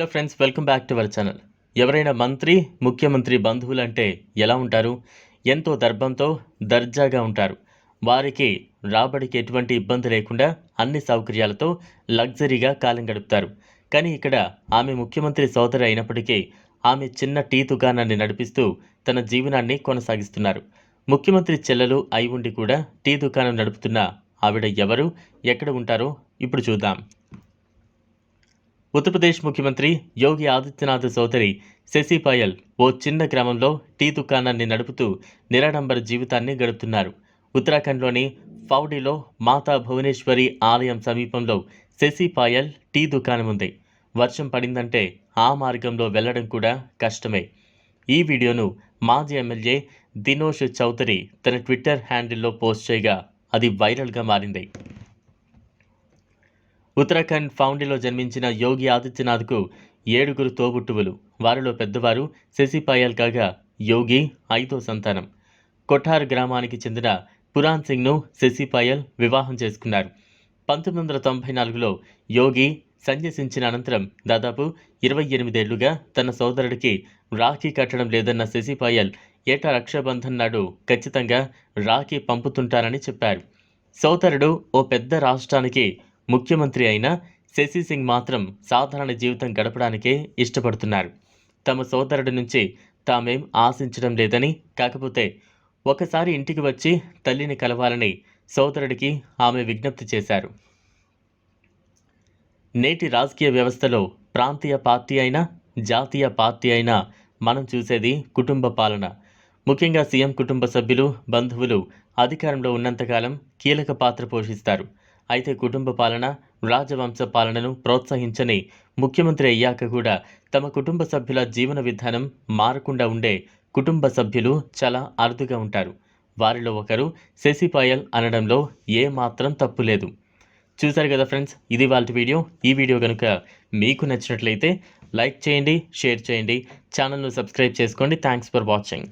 Hello friends welcome back to our channel. ఎవరైనా మంత్రి ముఖ్యమంత్రి బంధువులు అంటే ఎలా ఉంటారు? ఎంతో దర్భంతో దర్జాగా ఉంటారు. వారికి రాబడికి ఎటువంటి ఇబ్బంది లేకుండా అన్ని సౌకర్యాలతో లగ్జరీగా కాలం గడుపుతారు. కానీ ఇక్కడ ఆమె ముఖ్యమంత్రి సోదరి అయినప్పటికీ ఆమె చిన్న టీ దుకాణాన్ని నడిపిస్తూ తన జీవనాన్ని కొనసాగిస్తున్నారు. ముఖ్యమంత్రి చెల్లెలు అయి ఉండి కూడా టీ దుకాణం నడుపుతున్న ఆవిడ ఎవరు ఎక్కడ ఉంటారో ఇప్పుడు చూద్దాం. ఉత్తరప్రదేశ్ ముఖ్యమంత్రి యోగి ఆదిత్యనాథ్ సోదరి శశి పాయల్ ఓ చిన్న గ్రామంలో టీ దుకాణాన్ని నడుపుతూ నిరాడంబర జీవితాన్ని గడుపుతున్నారు. ఉత్తరాఖండ్లోని ఫౌడీలో మాతా భువనేశ్వరి ఆలయం సమీపంలో శశి పాయల్ టీ దుకాణం ఉంది. వర్షం పడిందంటే ఆ మార్గంలో వెళ్ళడం కూడా కష్టమే. ఈ వీడియోను మాజీ ఎమ్మెల్యే దినోష్ చౌదరి తన ట్విట్టర్ హ్యాండిల్లో పోస్ట్ చేయగా అది వైరల్గా మారింది. ఉత్తరాఖండ్ ఫౌండీలో జన్మించిన యోగి ఆదిత్యనాథ్కు ఏడుగురు తోబుట్టువులు. వారిలో పెద్దవారు శశి పాయల్ కాగా యోగి ఐదో సంతానం. కొఠార్ గ్రామానికి చెందిన పురాన్ సింగ్ను శశి పాయల్ వివాహం చేసుకున్నారు. పంతొమ్మిది వందల తొంభై నాలుగులో యోగి సన్యసించిన అనంతరం దాదాపు ఇరవై ఎనిమిదేళ్ళుగా తన సోదరుడికి రాఖీ కట్టడం లేదన్న శశి పాయల్ ఏటా రక్షాబంధన్ నాడు ఖచ్చితంగా రాఖీ పంపుతుంటారని చెప్పారు. సోదరుడు ఓ పెద్ద రాష్ట్రానికి ముఖ్యమంత్రి అయిన శశి సింగ్ మాత్రం సాధారణ జీవితం గడపడానికే ఇష్టపడుతున్నారు. తమ సోదరుడి నుంచి తామేం ఆశించడం లేదని కాకపోతే ఒకసారి ఇంటికి వచ్చి తల్లిని కలవాలని సోదరుడికి ఆమె విజ్ఞప్తి చేశారు. నేటి రాజకీయ వ్యవస్థలో ప్రాంతీయ పార్టీ అయినా జాతీయ పార్టీ అయినా మనం చూసేది కుటుంబ పాలన. ముఖ్యంగా సీఎం కుటుంబ సభ్యులు బంధువులు అధికారంలో ఉన్నంతకాలం కీలక పాత్ర పోషిస్తారు. అయితే కుటుంబ పాలన రాజవంశ పాలనను ప్రోత్సహించని ముఖ్యమంత్రి అయ్యాక కూడా తమ కుటుంబ సభ్యుల జీవన విధానం మారకుండా ఉండే కుటుంబ సభ్యులు చాలా అరుదుగా ఉంటారు. వారిలో ఒకరు శశిపాయల్ అనడంలో ఏ మాత్రం తప్పు లేదు. చూశారు కదా ఫ్రెండ్స్ ఇది వాళ్ళ వీడియో. ఈ వీడియో కనుక మీకు నచ్చినట్లయితే లైక్ చేయండి షేర్ చేయండి. ఛానల్ను సబ్స్క్రైబ్ చేసుకోండి. Thanks for watching.